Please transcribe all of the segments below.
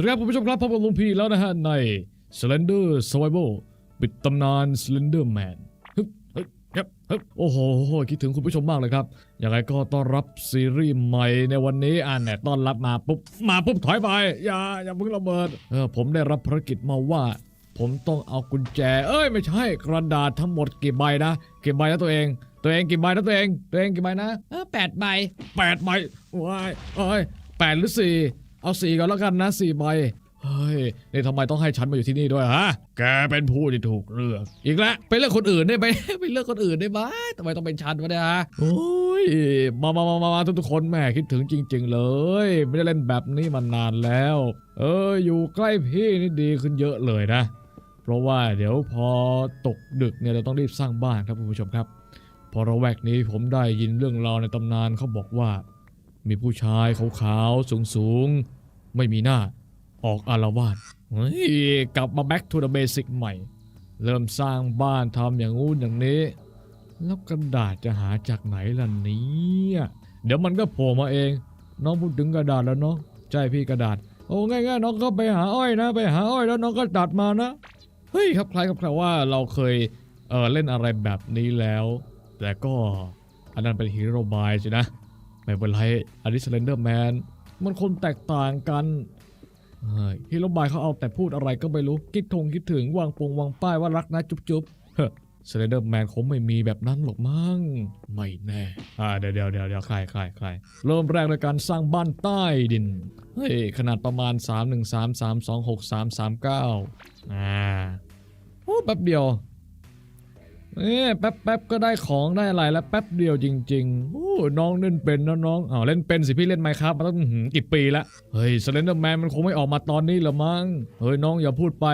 วัสดีครับคุณผู้ชมครับพบกับลุงพีแล้วนะฮะใน Slender Survival ปิดตำนาน Slender Man ฮึบฮึบครับฮึบโอ้โห คิดถึงคุณผู้ชมมากเลยครับยังไงก็ต้อนรับซีรีส์ใหม่ในวันนี้อ่านแน่ต้อนรับมาปุ๊บ มาปุ๊บถอยไป อย่า อย่าเพิ่งระเบิดเออผมได้รับภารกิจมาว่า ผมต้องเอากุญแจ เอ้ย ไม่ใช่กระดาษทั้งหมดกี่ใบนะกี่ใบนะตัวเองตัวเองกี่ใบนะตัวเอง ตัวเองกี่ใบนะเออแปดใบแปดใบว้ายเอ้ยแปดหรือสี่ เอาสี่ก่อนแล้วกันนะสี่ใบเฮ้ยนี่ทำไมต้องให้ฉันมาอยู่ที่นี่ด้วยฮะ แกเป็นผู้ที่ถูกเลือก อีกแล้วไปเลือกคนอื่นได้ไหม ไปเลือกคนอื่นได้ไหมทำไมต้องเป็นฉันวะเนี่ยฮะ โอ้ย มามามามามาทุกๆคนแม่คิดถึงจริง ๆ เลย ไม่ได้เล่นแบบนี้มานานแล้ว เออ อยู่ใกล้พี่นี่ดีขึ้นเยอะเลยนะ เพราะว่าเดี๋ยวพอตกดึกเนี่ยเราต้องรีบสร้างบ้านครับคุณผู้ชมครับ พอระแวกนี้ผมได้ยินเรื่องราวในตำนานเขาบอกว่า มีผู้ชายขาวๆสูงๆ ไม่มีหน้า ออกอารวาสเฮ้ยกลับมา back to the basic ใหม่ เริ่มสร้างบ้านทำอย่างงู้นอย่างนี้ แล้วกระดาษจะหาจากไหนล่ะเนี่ยเดี๋ยวมันก็โผล่มาเอง น้องพูดถึงกระดาษแล้วเนาะใช่พี่กระดาษ โอ้ง่ายๆน้องก็ไปหาอ้อยนะ ไปหาอ้อยแล้วน้องก็ตัดมานะเฮ้ยครับใคล้ายกับคล้ายว่าเราเคยเออเล่นอะไรแบบนี้แล้ว แต่ก็อันนั้นเป็นฮีโร่บายสินะ ไม่เป็นไรอันนี้ Slender Man มันคนแตกต่างกันฮีโรบายเขาเอาแต่พูดอะไรก็ไม่รู้ คิดทงคิดถึงวางปงวางป้ายว่ารักนะจุ๊บจุ๊บเฮ้ Slender Man คงไม่มีแบบนั้นหรอกมั้งไม่แน่อ่าเดี๋ยวเดี๋ยวเดี๋ยวเดี๋ยวใครใครใครเริ่มแรกในการสร้างบ้านใต้ดินเฮ้ยขนาดประมาณ 3 1 3 3 2 6 3 3 9อ่าโอ้แป๊บเดียว เอ๊ะแป๊บแป๊บก็ได้ของได้อะไรแล้วแป๊บเดียวจริงๆโอ้น้องเล่นเป็นนะน้องอ้าวเล่นเป็นสิพี่เล่นไมครับมาตั้งหืมกี่ปีล้วเฮ้ยสเลนเดอร์แมนมันคงไม่ออกมาตอนนี้หรอมั้งเฮ้ยน้องอย่าพูดไป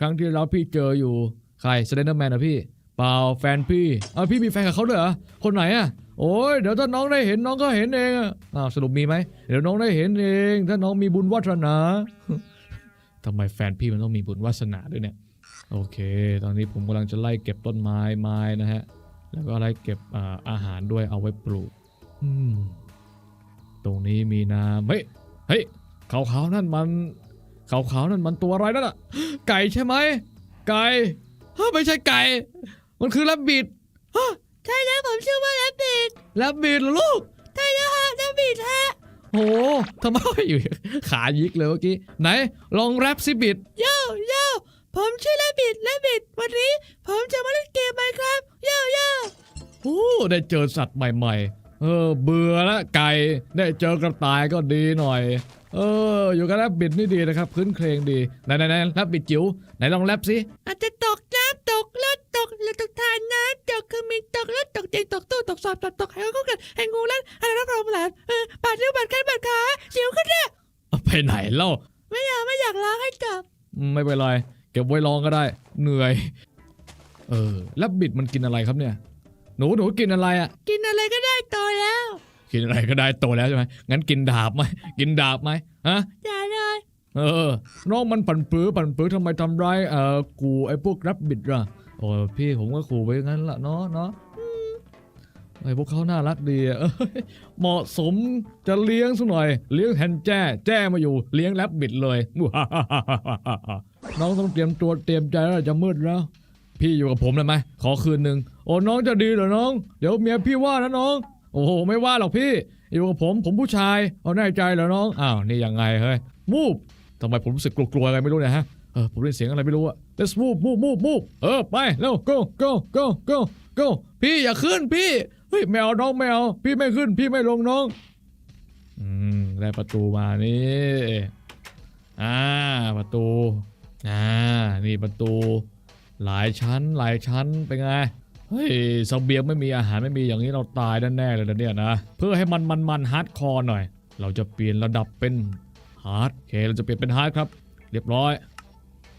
ครั้งที่แล้วพี่เจออยู่ใครสเลนเดอร์แมนอะพี่ เปล่าแฟนพี่อ้าวพี่มีแฟนกับเขาด้วยเหรอคนไหนอะโอ้ยเดี๋ยวถ้าน้องได้เห็นน้องก็เห็นเองอะอ้าวสรุปมีไหมเดี๋ยวน้องได้เห็นเอง ถ้าน้องมีบุญวาสนาทำไมแฟนพี่มันต้องมีบุญวาสนาด้วยเนี่ย โอเค ตอนนี้ผมกำลังจะไล่เก็บต้นไม้ไม้นะฮะ แล้วก็ไล่เก็บอ่าอาหารด้วยเอาไว้ปลูก อืม ตรงนี้มีน้ำเฮ้ย เฮ้ยขาวๆนั่นมันขาวๆนั่นมันตัวอะไรนั่นอะไก่ใช่ไหม ไก่ฮะไม่ใช่ไก่ มันคือแรบบิดใช่แล้วผมชื่อว่าแรบบิดแรบบิดเหรอลูก ใช่แล้วฮะแรบบิดฮะโหทำไมอยู่ ขายิกเลยเมื่อกี้ ไหน ลองแรปสิบิดโย่โย่ ผมชื่อแรบบิดแรบบิดวันนี้ ผมจะมาเล่นเกมไหมครับโย่โย่โอ้ได้เจอสัตว์ใหม่ ๆ เออ เบื่อละไก่ได้เจอกระต่ายก็ดีหน่อย เออ อยู่กับแรปบิดนี่ดีนะครับ พื้นเครงดีไหนไหนไหนแรปบิดจิ๋วไหนลองแรปสิอาจจะตกน้ำตกเลือดตกเรือตกทานน้ำตกคือมีตกเลือดตกเตียงตกตู้ตกสอบตกตกให้เขากันให้งูเล่นให้รับรองหลานเออบาดเนื้อบาดแขนบาดขาเสียวขึ้นเนี่ยเอาไปไหนเล่าไม่อยากไม่อยากล้างให้กลับอืมไม่เป็นไร เก็บไว้ลองก็ได้ เหนื่อย เออแรปบิดมันกินอะไรครับเนี่ย หนูหนูกินอะไรอะ กินอะไรก็ได้โตแล้ว กินอะไรก็ได้โตแล้วใช่ไหมงั้นกินดาบไหมกินดาบไหมฮะอย่าเลยเออ น้องมันปั่นปื้อปั่นปื้อทำไมทำร้ายเอ่อกูไอ้พวกรับบิดล่ะโอ้ยพี่ผมก็ขู่ไปงั้นละเนาะเนาะอืมไอ้พวกเขาน่ารักดีอะเอ้ยเหมาะสมจะเลี้ยงสักหน่อย เลี้ยงแฮนแจ้ แจ้มาอยู่ เลี้ยงแรบบิดเลย น้องต้องเตรียมตัวเตรียมใจแล้วจะมืดแล้ว พี่อยู่กับผมเลยไหมขอคืนหนึ่งโอ้น้องจะดีเหรอน้อง เดี๋ยวเมียพี่ว่านะน้อง โอ้โหไม่ว่าหรอกพี่ อยู่กับผมผมผู้ชายเอาแน่ใจเหรอน้องอ้าวนี่ยังไงเฮ้ยมูฟทำไมผมรู้สึกกลัวๆอะไรไม่รู้เนี่ยฮะเออผมได้ยินเสียงอะไรไม่รู้อะ let's move move move move เออไปเร็ว go go go go go พี่อย่าขึ้นพี่เฮ้ยไม่เอาน้องไม่เอาพี่ไม่ขึ้นพี่ไม่ลงน้องอืมได้ประตูมานี่อ่าประตู อ่านี่ประตูหลายชั้นหลายชั้นเป็นไงเฮ้ยเสบียงไม่มีอาหารไม่มีอย่างนี้เราตายแน่เลยนะเนี่ยนะเพื่อให้มันมันมันฮาร์ดคอร์หน่อย เราจะเปลี่ยนระดับเป็นฮาร์ดโอเคเราจะเปลี่ยนเป็นฮาร์ดครับ เรียบร้อย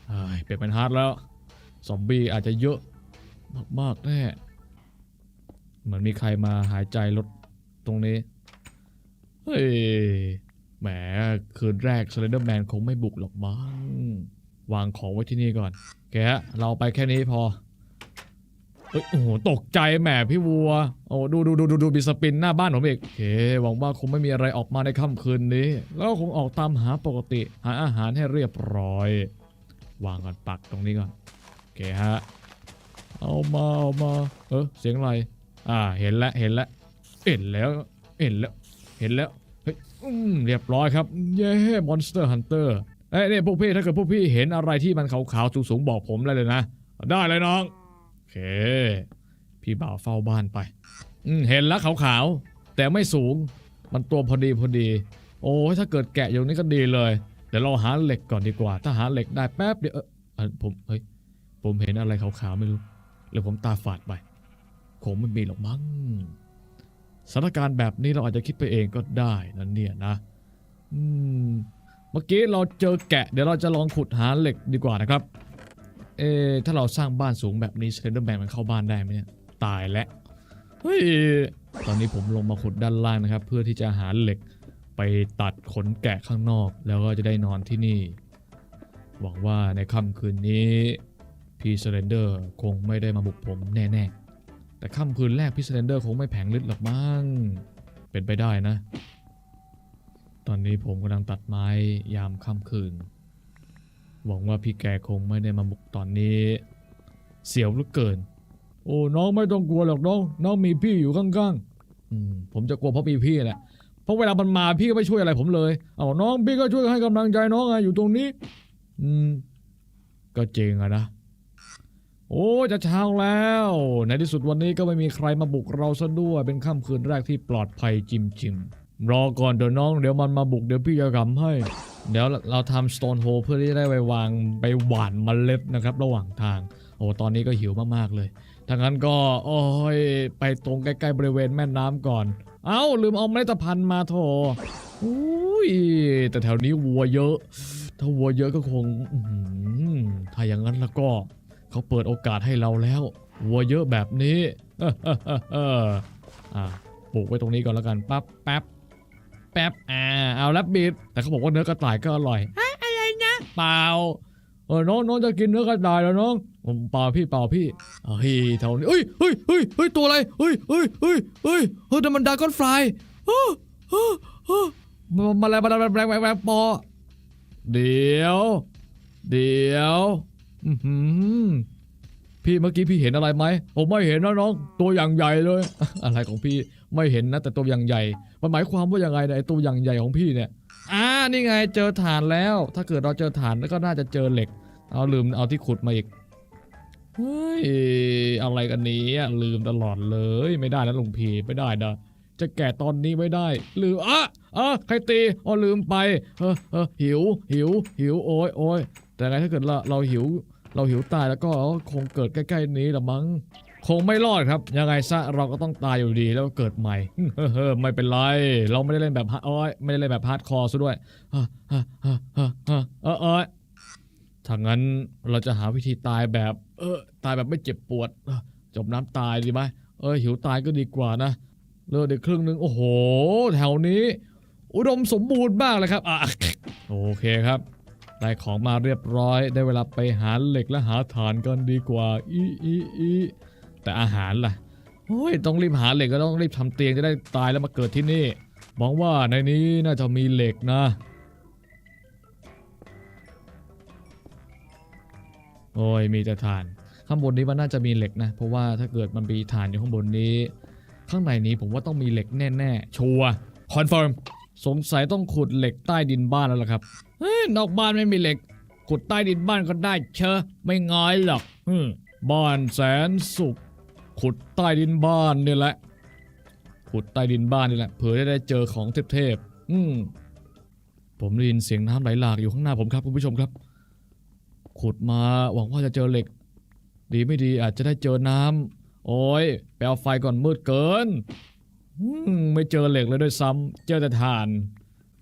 เฮ้ยเปลี่ยนเป็นฮาร์ดแล้วซอมบี้อาจจะเยอะมากๆแน่เหมือนมีใครมาหายใจลดตรงนี้ เฮ้ย แหม คืนแรก s ซเลเดอร์แมนคงไม่บุกหรอกมั้ง วางของไว้ที่นี่ก่อน แกเราไปแค่นี้พอเอ้ยโอ้โหตกใจแหมพี่วัว โอ้ดูดูดูดูดูมีสปินหน้าบ้านผมอีกโอเคหวังว่าคงไม่มีอะไรออกมาในค่ำคืนนี้ แล้วคงออกตามหาปกติ หาอาหารให้เรียบร้อย วางก่อนปักตรงนี้ก่อนโอเคฮะเอามาเอามา เออเสียงอะไร อ่าเห็นแล้วเห็นแล้วเห็นแล้วเห็นแล้วเห็นแล้วเฮ้ยอืมเรียบร้อยครับเย้มอนสเตอร์ฮันเตอร์ เอ้ยนี่ยพวกพี่ถ้าเกิดพวกพี่เห็นอะไรที่มันขาวๆสูงๆบอกผมเลยเลยนะ ได้เลยน้อง โอเค พี่บ่าวเฝ้าบ้านไป อืมเห็นแล้วขาวๆ แต่ไม่สูง มันตัวพอดีพอดี โอ้ยถ้าเกิดแกะอย่างนี้ก็ดีเลย เดี๋ยวเราหาเหล็กก่อนดีกว่า ถ้าหาเหล็กได้แป๊บเดียวเออผมเฮ้ยผมเห็นอะไรขาวๆไม่รู้หรือผมตาฝาดไปคงไม่มีหรอกมั้งสถานการณ์แบบนี้เราอาจจะคิดไปเองก็ได้นั่นเนี่ยนะ อืม เมื่อกี้เราเจอแกะ เดี๋ยวเราจะลองขุดหาเหล็กดีกว่านะครับ เอะถ้าเราสร้างบ้านสูงแบบนี้สเลนเดอร์แมนมันเข้าบ้านได้ไหมเนี่ย ตายแล้ว เฮ้ย ตอนนี้ผมลงมาขุดด้านล่างนะครับ เพื่อที่จะหาเหล็กไปตัดขนแกะข้างนอก แล้วก็จะได้นอนที่นี่ หวังว่าในค่ำคืนนี้พี่สเลนเดอร์คงไม่ได้มาบุกผมแน่ๆ แต่ค่ำคืนแรกพี่สเลนเดอร์คงไม่แผงฤทธิ์หรอกมั้ง เป็นไปได้นะ ตอนนี้ผมกำลังตัดไม้ยามค่ำคืน หวังว่าพี่แกคงไม่ได้มาบุกตอนนี้ เสียวเหลือเกิน โอ้น้องไม่ต้องกลัวหรอกน้อง น้องมีพี่อยู่ข้างๆอืมผมจะกลัวเพราะมีพี่แหละ เพราะเวลามันมาพี่ก็ไม่ช่วยอะไรผมเลย เอาน้องพี่ก็ช่วยให้กำลังใจน้องไงอยู่ตรงนี้ อืม ก็จริงอะนะ โอ้จะเช้าแล้ว ในที่สุดวันนี้ก็ไม่มีใครมาบุกเราซะด้วย เป็นค่ำคืนแรกที่ปลอดภัยจิมจิม รอก่อนเดี๋ยวน้องเดี๋ยวมันมาบุกเดี๋ยวพี่จะกำให้ เดี๋ยวเราทำ stone hole เพื่อที่จะได้ไปวางไปหว่านเมล็ดนะครับ ระหว่างทาง โอ้ตอนนี้ก็หิวมากๆเลยถ้างั้นก็โอ้ยไปตรงใกล้ๆบริเวณแม่น้ำก่อน เอ้าลืมเอาเมล็ดพันธุ์มาโถอุ้ยแต่แถวนี้วัวเยอะ ถ้าวัวเยอะก็คงถ้าอย่างนั้นแล้วก็เขาเปิดโอกาสให้เราแล้ว วัวเยอะแบบนี้อ่าปลูกไว้ตรงนี้ก่อนแล้วกันปั๊บแป๊บ แป๊บอ่าเอาแล้วบีดแต่เขาบอกว่าเนื้อกระต่ายก็อร่อยอะไรนะเปล่าเออน้องน้องจะกินเนื้อกระต่ายแล้วน้องผมเปล่าพี่เปล่าพี่เฮ้ยเท่านี้เฮ้ยเฮ้ยเฮ้ยเฮ้ยตัวอะไรเฮ้ยเฮ้ยเฮ้ยเฮ้ยเฮ้ยนั่นมันดากอนฟลายเฮ้ยเฮ้ยเฮ้ยมามาอะไรมาอะไรแบงแบงแบงปอเดี๋ยว เดี๋ยวอือหือพี่เมื่อกี้พี่เห็นอะไรไหมผมไม่เห็นนะน้อง ตัวอย่างใหญ่เลย อะไรของพี่ ไม่เห็นนะแต่ตัวอย่างใหญ่ มันหมายความว่าอยังไงเนี่ยไอ้ตัวอย่างใหญ่ของพี่เนี่ย อ่านี่ไงเจอฐานแล้ว ถ้าเกิดเราเจอฐานแล้วก็น่าจะเจอเหล็ก เอาลืมเอาที่ขุดมาอีก เฮ้ยอะไรกันนี้ลืมตลอดเลยไม่ได้นะลุงพีไม่ได้นะจะแก่ตอนนี้ไม่ได้ลืมอะอะใครตีอ๋อลืมไปเออเออหิวหิวหิวโอ้ยโอ้ยแต่ไงถ้าเกิดเราเราหิว เราหิวตายแล้วก็คงเกิดใกล้ ๆ นี้ละมั้ง คงไม่รอดครับ ยังไงซะเราก็ต้องตายอยู่ดีแล้วเกิดใหม่ เฮ้อไม่เป็นไร เราไม่ได้เล่นแบบฮาร์ดอ้อยไม่ได้เล่นแบบฮาร์ดคอร์ซะด้วยฮะฮะฮะฮะฮะเออเออถ้างั้นเราจะหาวิธีตายแบบ เออตายแบบไม่เจ็บปวด จมน้ำตายดีไหมเออหิวตายก็ดีกว่านะเลือดอีกครึ่งหนึงโอ้โห แถวนี้ อุดมสมบูรณ์มากเลยครับอะโอเคครับได้ของมาเรียบร้อย ได้เวลาไปหาเหล็กและหาฐานกันดีกว่าอีอีอี แต่อาหารล่ะโอ้ยต้องรีบหาเหล็กก็ต้องรีบทำเตียงจะได้ตายแล้วมาเกิดที่นี่หวังว่าในนี้น่าจะมีเหล็กนะ โอ้ยมีแต่ฐาน ข้างบนนี้มันน่าจะมีเหล็กนะ เพราะว่าถ้าเกิดมันมีฐานอยู่ข้างบนนี้ ข้างในนี้ผมว่าต้องมีเหล็กแน่ๆ ชัวร์คอนเฟิร์มสงสัยต้องขุดเหล็กใต้ดินบ้านแล้วล่ะครับเฮ้ยนอกบ้านไม่มีเหล็ก ขุดใต้ดินบ้านก็ได้เชอะไม่ง้อยหรอกบ้านแสนสุข ขุดใต้ดินบ้านนี่แหละ ขุดใต้ดินบ้านนี่แหละ เผื่อจะได้เจอของเทพๆอืมผมได้ยินเสียงน้ำไหลหลากอยู่ข้างหน้าผมครับคุณผู้ชมครับ ขุดมาหวังว่าจะเจอเหล็ก ดีไม่ดีอาจจะได้เจอน้ำโอ้ยไปเอาไฟก่อนมืดเกินอืมไม่เจอเหล็กเลยด้วยซ้ำเจอแต่ถ่าน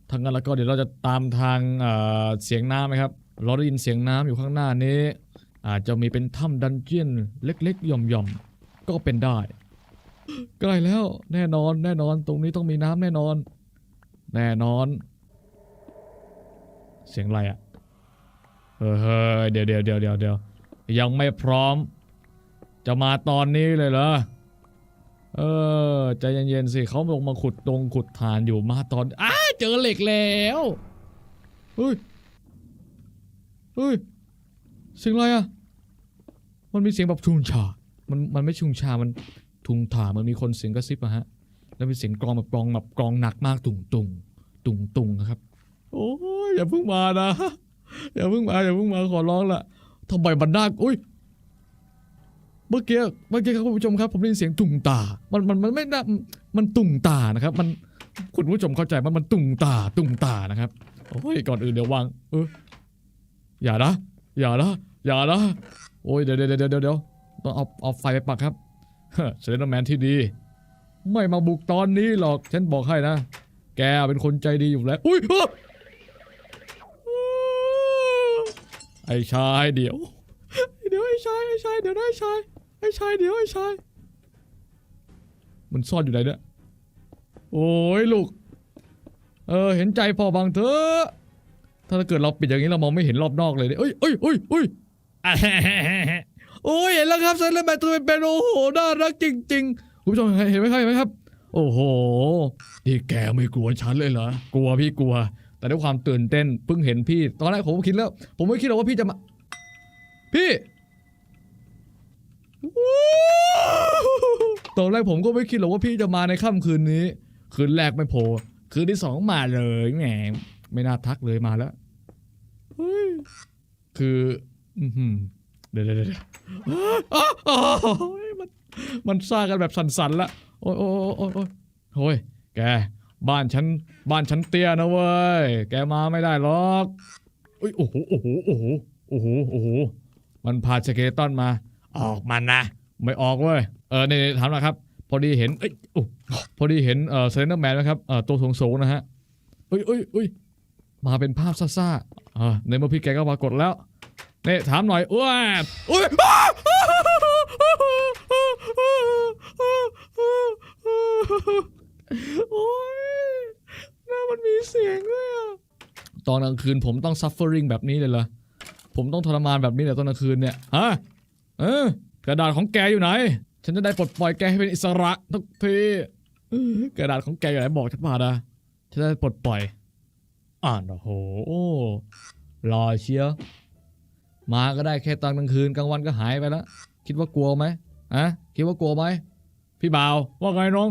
ทางนั้นแล้วก็เดี๋ยวเราจะตามทางเอ่อเสียงน้ำไหมครับเราได้ยินเสียงน้ำอยู่ข้างหน้านี้ อาจจะมีเป็นถ้ำดันเจียนเล็กๆหย่อมๆ ก็เป็นได้ ใกล้แล้ว แน่นอน แน่นอน ตรงนี้ต้องมีน้ำแน่นอน แน่นอน เสียงอะไรอะเฮ้ยเดี๋ยวเดี๋ยวเดี๋ยวเดี๋ยวเดี๋ยวยังไม่พร้อม จะมาตอนนี้เลยเหรอ เออใจเย็นๆสิเขาลงมาขุดตรงขุดฐานอยู่มาตอนอ้าเจอเหล็กแล้วเฮ้ยเฮ้ยเสียงอะไรอะ มันมีเสียงแบบชุงชา มันมันไม่ชุงชา มันทุงถามันมีคนเสียงกระซิบอะฮะ แล้วมีเสียงกรองแบบกรองแบบกรองหนักมากตุงตุงตุงตุงนะครับ โอ้ยอย่าเพิ่งมานะ อย่าเพิ่งมาอย่าเพิ่งมาขอร้องละทำไมมันน่าอุ้ยเมื่อกี้เมื่อกี้ครับคุณผู้ชมครับ ผมได้ยินเสียงตุงตา มันมันมันไม่น่ามันตุงตานะครับ มันคุณผู้ชมเข้าใจมันมันตุงตาตุงตานะครับโอ้ยก่อนอื่นเดี๋ยววางเอออย่านะอย่านะอย่านะโอ้ยเดี๋ยวเดี๋ยวเดี๋ยวเดี๋ยว ต้องเอาเอาไฟไปปักครับเซเลนแมนที่ดี ไม่มาบุกตอนนี้หรอก ฉันบอกให้นะ แกเป็นคนใจดีอยู่แล้ว อุ้ยไอ้ชายเดี๋ยว เดี๋ยวไอ้ชายไอ้ชายเดี๋ยวนะไอ้ชายไอ้ชายเดี๋ยวไอ้ชาย มันซ่อนอยู่ไหนเนี่ย โอ้ยลูก เออเห็นใจพ่อบางเถอะ ถ้าเกิดเราปิดอย่างนี้เรามองไม่เห็นรอบนอกเลยเนี่ยเอ้ยเอ้ยเอ้ยเอ้ย โอ้ยเห็นแล้วครับเซเลนแมนตัวเป็นๆโอ้โหน่ารักจริงๆคุณผู้ชมเห็นไหมครับเห็นไหมครับ โอ้โหนี่แกไม่กลัวฉันเลยเหรอกลัวพี่กลัว แต่ด้วยความตื่นเต้นเพิ่งเห็นพี่ ตอนแรกผมคิดแล้ว ผมไม่คิดหรอกว่าพี่จะมา พี่ตอนแรกผมก็ไม่คิดหรอกว่าพี่จะมาในค่ำคืนนี้ คืนแรกไม่โผล่คืนที่สองมาเลยแหมไม่น่าทักเลยมาแล้วคือ อือหือ เดี๋ยวเดี๋ยวเดี๋ยวมันมันซ่ากันแบบสั่นๆละโอ้ยโอ้ยโอ้ยโอ้ยโอ้ยแกบ้านฉันบ้านฉันเตี้ยนะเว้ยแกมาไม่ได้หรอกเอ้ยโอ้โหโอ้โหโอ้โหโอ้โหโอ้โหมันพาสเกเลตันมา ออกมานนะ ไม่ออกเว้ยเออนี่ๆถามนะครับ พอดีเห็นเอ้ยโอ้พอดีเห็นเออเซนเดอร์แมนไหมครับเออตัวสูงๆนะฮะเอ้ยเอ้ยเอ้ยมาเป็นภาพซ่าๆอ่าในเมื่อพี่แกก็ปรากฏแล้ว นี่ถามหน่อยอ้วนอุ้ยโอ้ยน่ามันมีเสียงด้วยอะตอนกลางคืนผมต้อง suffering แบบนี้เลยเหรอ ผมต้องทรมานแบบนี้เลยตอนกลางคืนเนี่ย ฮะ เออกระดาษของแกอยู่ไหน ฉันจะได้ปลดปล่อยแกให้เป็นอิสระทุกทีกระดาษของแกอยู่ไหนบอกฉันมานะฉันจะได้ปลดปล่อย อ่านโอ้โหรอเชียว มาก็ได้แค่ตอนกลางคืนกลางวันก็หายไปแล้ว คิดว่ากลัวไหมอะคิดว่ากลัวไหมพี่บ่าวว่าไงน้อง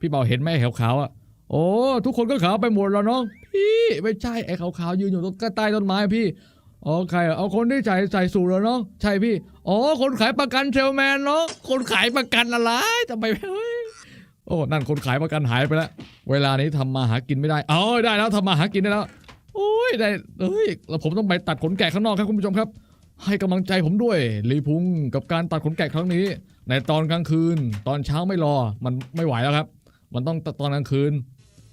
พี่บ่าวเห็นไหมไอ้ขาวๆอะโอ้ทุกคนก็ขาวไปหมดแล้วน้อง พี่ไม่ใช่ไอ้ขาวๆยืนอยู่ตรงใต้ต้นไม้พี่อ๋อใครเอาคนที่ใส่ใส่สูทแล้วน้องใช่พี่อ๋อคนขายประกันเซลแมนน้องคนขายประกันอะไรทำไมเฮ้ยโอ้นั่นคนขายประกันหายไปแล้วเวลานี้ทำมาหากินไม่ได้เอาได้แล้วทำมาหากินได้แล้วโอ้ยได้เอ้ยแล้วผมต้องไปตัดขนแกะข้างนอกครับคุณผู้ชมครับ ให้กำลังใจผมด้วยลีพุงกับการตัดขนแกะครั้งนี้ ในตอนกลางคืน ตอนเช้าไม่รอมันไม่ไหวแล้วครับ มันต้องตอนกลางคืน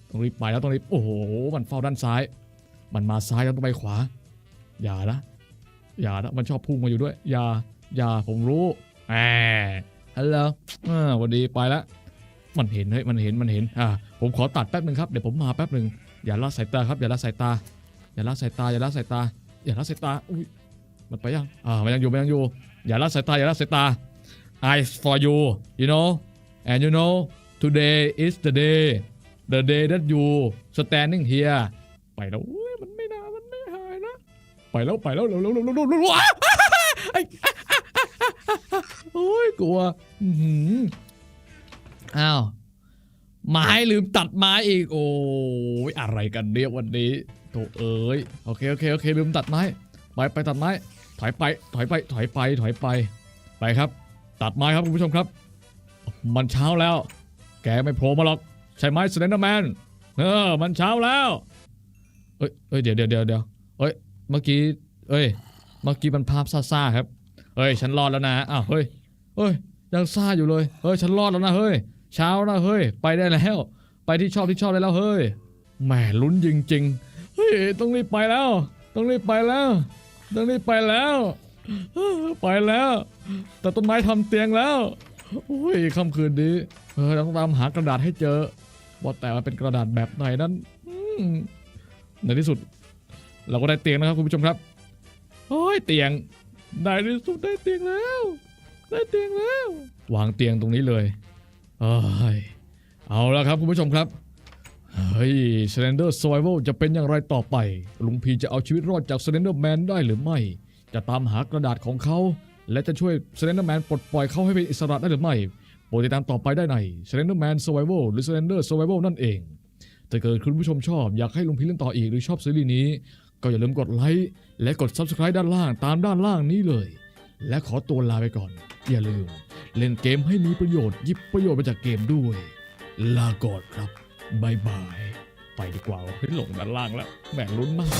ต้องรีบไปแล้วต้องรีบโอ้โห มันเฝ้าด้านซ้าย มันมาซ้ายแล้วต้องไปขวา อย่านะอย่านะมันชอบพุ่งมาอยู่ด้วย อย่าอย่าผมรู้แหมฮัลโหลสวัสดีไปแล้วมันเห็นเฮ้ยมันเห็นมันเห็นอ่าผมขอตัดแป๊บหนึ่งครับเดี๋ยวผมมาแป๊บหนึ่งอย่าละสายตาครับอย่าละสายตา อย่าละสายตาอย่าละสายตาอย่าละสายตาอุ้ย มันไปยังอ่ามันยังอยู่มันยังอยู่ อย่าละสายตาอย่าละสายตา eyes for you you know and you know today is the day the day that you standing here ไปแล้วมันไม่นามันไม่หายนะ ไปแล้วไปแล้วเร็วเร็วเร็วเร็วเร็วโอ้ยกลัวอื้อหืออ้าวไม้ลืมตัดไม้อีก โอ้ยอะไรกันเนี่ยวันนี้โถเอ้ยโอเคโอเคโอเคลืมตัดไม้ ไปไปตัดไม้ ถอยไป ถอยไป ถอยไป ถอยไป ไปครับ ตัดไม้ครับคุณผู้ชมครับ มันเช้าแล้ว แกไม่โผล่มาหรอก ใช่ไหมสเลนเดอร์แมน เออ มันเช้าแล้ว เอ้ยเอ้ย เดี๋ยวเดี๋ยวเดี๋ยวเดี๋ยวเอ้ย เมื่อกี้ เอ้ย เมื่อกี้มันภาพซ่าๆครับเฮ้ย ฉันรอดแล้วนะ อ้าว เฮ้ยเฮ้ย ยังซ่าอยู่เลย เฮ้ย ฉันรอดแล้วนะ เฮ้ย เช้าแล้วเฮ้ย ไปได้แล้ว ไปที่ชอบที่ชอบได้แล้ว เฮ้ย แหมลุ้นจริงๆ เฮ้ย ต้องรีบไปแล้ว ต้องรีบไปแล้ว ต้องรีบไปแล้ว ไปแล้ว แต่ต้นไม้ทำเตียงแล้วโอ้ยค่ำคืนนี้เออต้องตามหากระดาษให้เจอ ว่าแต่ว่าเป็นกระดาษแบบไหนนั้นในที่สุด เราก็ได้เตียงนะครับคุณผู้ชมครับโอ้ยเตียงได้ที่สุดได้เตียงแล้ว ได้เตียงแล้ว วางเตียงตรงนี้เลยเอ้ยเอาละครับคุณผู้ชมครับ เฮ้ย Slender Survival จะเป็นอย่างไรต่อไป ลุงพีจะเอาชีวิตรอดจาก Slender Man ได้หรือไม่ จะตามหากระดาษของเขา และจะช่วย Slender Man ปลดปล่อยเขาให้เป็นอิสระได้หรือไม่โปรดติดตามต่อไปได้ใน Slender Man Survival หรือ Slender Survival นั่นเองถ้าเกิดคุณผู้ชมชอบอยากให้ลุงพีเล่นต่ออีกหรือชอบซีรีส์นี้ ก็อย่าลืมกดไลค์และกด Subscribe ด้านล่างตามด้านล่างนี้เลย และขอตัวลาไปก่อน อย่าลืม เล่นเกมให้มีประโยชน์ยิบประโยชน์มาจากเกมด้วย ลาก่อนครับ บายบาย ไปดีกว่าเฮ้ยหลงด้านล่างแล้วแหมลุ้นมาก